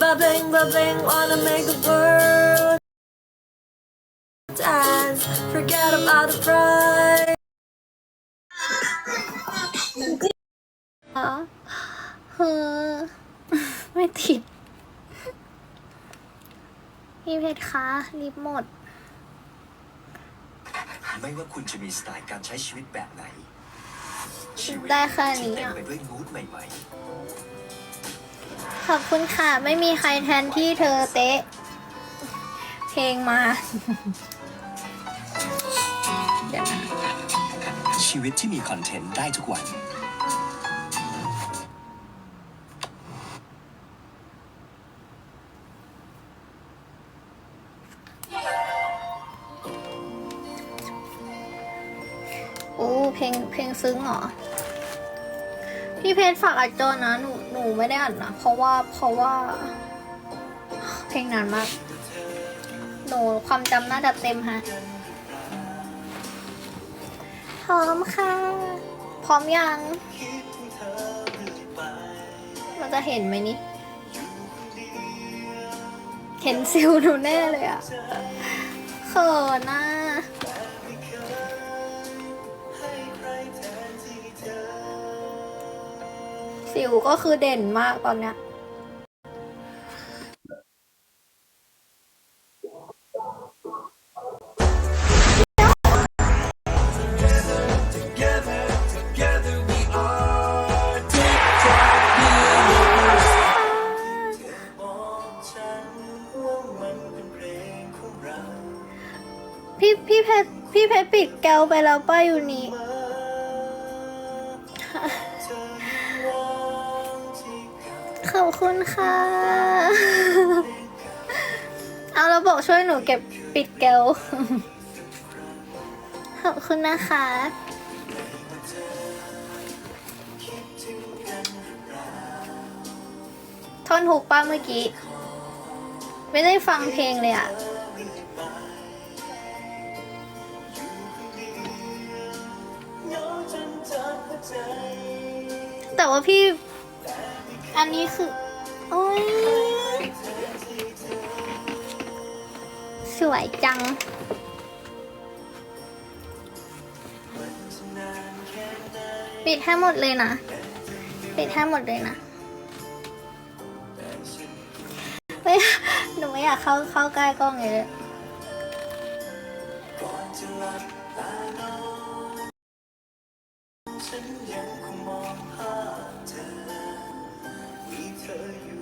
Bubbling, bubbling, wanna make the world dance. Forget about the pride. อ๋อเฮ้อไม่ติด พี่เพชรคะลิฟต์หมด ไม่ว่าคุณจะมีสไตล์การใช้ชีวิตแบบไหน ชีวิตได้แค่นี้ที่เต็มอะ ไปด้วยมูดใหม่ ขอบคุณค่ะ ไม่มีใครแทนที่เธอเตะ เพลงมา เดี๋ยวนะๆชีวิตที่มีคอนเทนต์ได้ทุกวัน โอ้เพลงเพลงซึ้งเหรอ พี่เพชรฝากอัดจอนะหนูห นูไม่ได้อัดนนะ เพราะว่าเพราะว่า เพลงนานมาก หนูความจำน่าจะเต็มฮะ พร้อมค่ะ พร้อมยัง มันจะเห็นไหมนี่ เห็นซิลหนูแน่เลยอะเขินน่ะ สิวก็คือเด่นมากตอนเนี้ยพี่พี่เพชรพี่เพชรปิดแกวไปแล้วป้าอยู่นี่ข อบคุณค่ะ เอาแล้วบอกช่วยหนูเก็บปิดแก้ว ขอบคุณนะคะ ทอนฮุกป้าเมื่อกี้ ไม่ได้ฟังเพลงเลยอะแต่ว่าพี่ อันนี้คือ โอ้ย สวยจัง ปิดให้หมดเลยนะ ปิดให้หมดเลยนะไม่หนูไม่อยากเข้าเข้าใกล้กล้องเลยมีเธออยู่ในค วา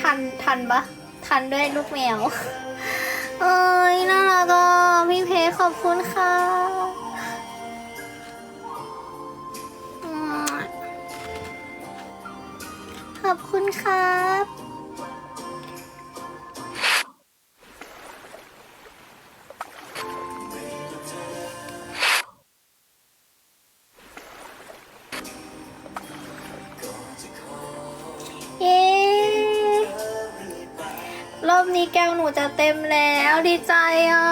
ทันทันปะทันด้วยลูกแมว เอ้ยน่ารักอะพี่เพชรขอบคุณค่ะอืมขอบคุณครับ เต็มแล้วดีใจอะ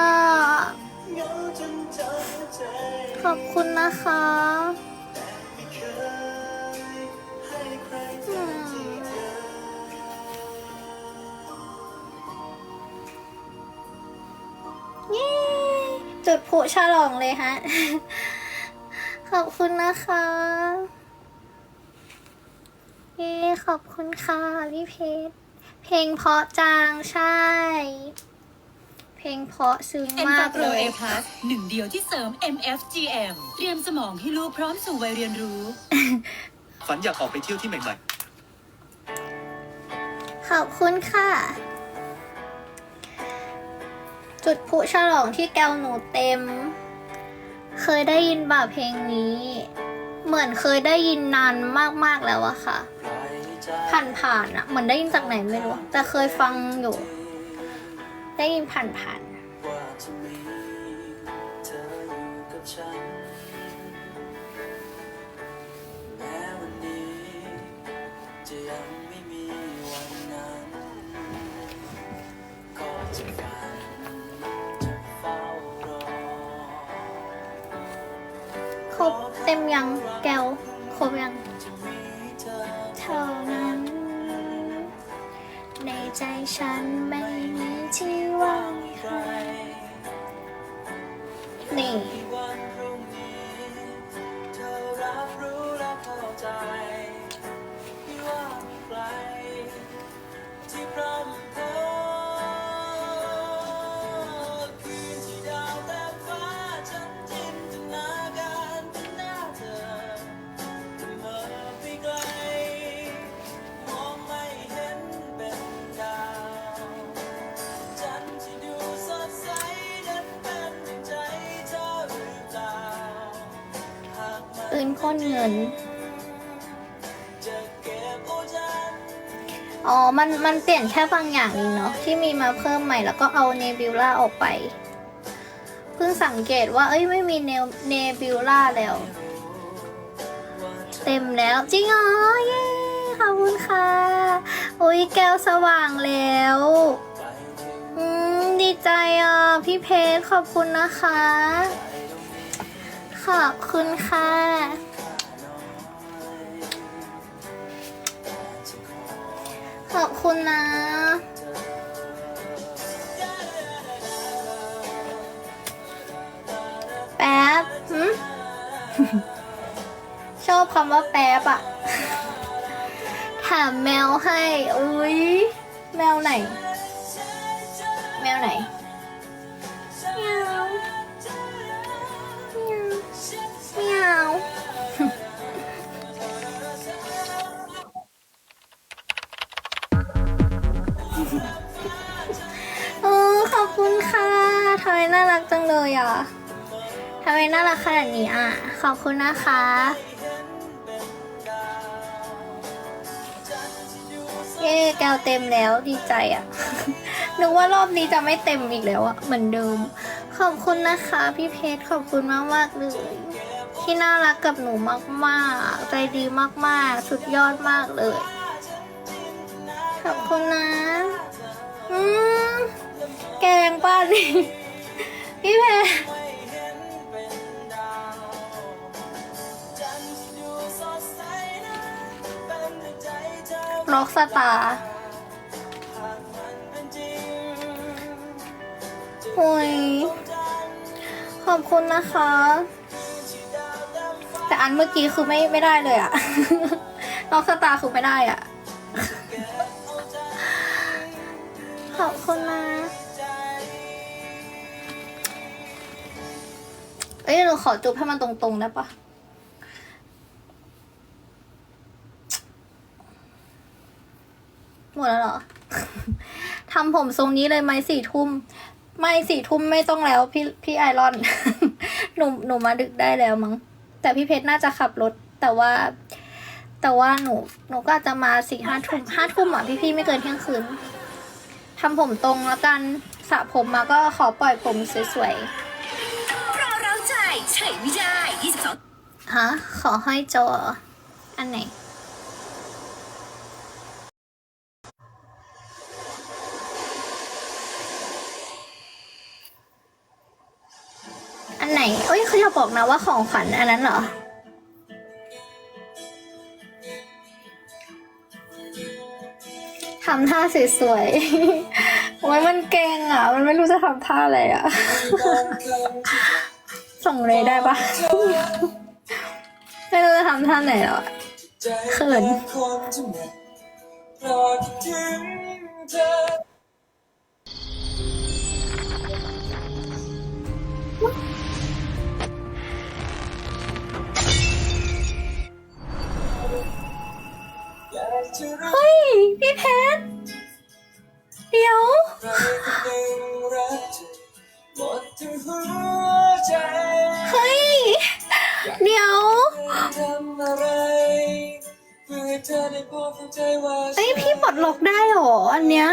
ขอบคุณนะคะอืมเย้จุดพลุฉลองเลยฮะ ขอบคุณนะคะเย้ขอบคุณค่ะพี่เพชร เพลงเพราะจางใช่ เพลงเพราะซึ้งเอ็นมาฟากโปเลรเอยพลัสหนึ่งเดียวที่เสริม MFGM เตรียมสมองให้ลูกพร้อมสู่วัยเรียนรู้ ฝันอยากออกไปเที่ยวที่ใหม่ขอบคุณค่ะ จุดพลุฉลองที่แก้วหนูเต็ม เคยได้ยินบ่าเพลงนี้ๆเหมือนเคยได้ยินนานมากๆแล้วอะค่ะ ผ่านผ่านๆอะเหมือนได้ยินจากไหนไม่รู้ แต่เคยฟังอยู่ ได้ยินผ่านผ่านว่าจะมีเธออยู่กับฉันแม้วันนี้จะยังไม่มีวันนั้นก็จะฝันจะเฝ้ารอครบเต็มยังแก้วครบยัง ใจฉันไม่มีที่ว่างใครนี่ากมันปืนพ่นเงิน อ๋อ มัน มันเปลี่ยนแค่บางอย่างเองเนาะที่มีมาเพิ่มใหม่แล้วก็เอาเนบิวล่าออกไป เพิ่งสังเกตว่า เอ้ย ไม่มีเนเนบิวล่าแล้ว เต็มแล้ว จริงเหรอเย้ขอบคุณค่ะ อุ้ยแก้วสว่างแล้วอืมดีใจอะ พี่เพชรขอบคุณนะคะ ขอบคุณค่ะขอบคุณนะ แป๊บชอบคำว่าแป๊บอะถามแมวให้ อุ้ยแมวไหน แมวไหน น่ารักจังเลยอะทำไมน่ารักขนาดนี้อะ ขอบคุณนะคะ เย้แก้วเต็มแล้วดีใจอะ นึกว่ารอบนี้จะไม่เต็มอีกแล้วอะ เหมือนเดิม ขอบคุณนะคะ พี่เพชรขอบคุณมากมากเลย ที่น่ารักกับหนูมากๆ ใจดีมากๆ สุดยอดมากเลย ขอบคุณนะ อืมแกงป้าดิ พี่เพชรไม่เห็นเป็นดาวจันทร์ที่ดูสดใสนั้นเป็นดังใจเธอล็อกสตาร์หากมันเป็นจริงโอ้ยขอบคุณนะคะ แต่อันเมื่อกี้คือไม่ไม่ได้เลยอะล็อกสตาร์คือไม่ได้อะขอบคุณนะ เอ้ยหนูขอจุบให้มันตรงๆได้ปะหมดแล้วเหรอ ทำผมทรงนี้เลยไหมสี่ทุ่ม ไม่สี่ทุ่มไม่ต้องแล้วพี่พี่ไอรอน หนูหนูมาดึกได้แล้วมั้ง แต่พี่เพชรน่าจะขับรถ แต่ว่า แต่ว่าหนูหนูก็จะมาสี่ห้าทุ่มห้าทุ่มอะพี่พี่ไม่เกินเที่ยงคืน ทำผมตรงแล้วกันสระผมมาก็ขอปล่อยผมสวยเพราะ เราใจเฉยไม่ได้22ๆฮะขอห้อยโจเหรออันไหน อันไหนเอ้ยเขาอยากบอกนะว่าของขวัญอันนั้นเหรอ ทำท่าสวยๆ โอ้ยมันเก่งอะ มันไม่รู้จะทำท่าอะไรอะ ส่งเลยได้ปะไม่รู้จะทำท่าไหนแล้วอะเขินเฮ้ย พี่เพ เพื่อให้เธอได้พบเข้าใจว่าเอ้ยพี่ปลดล็อกได้เหรออันเนี้ย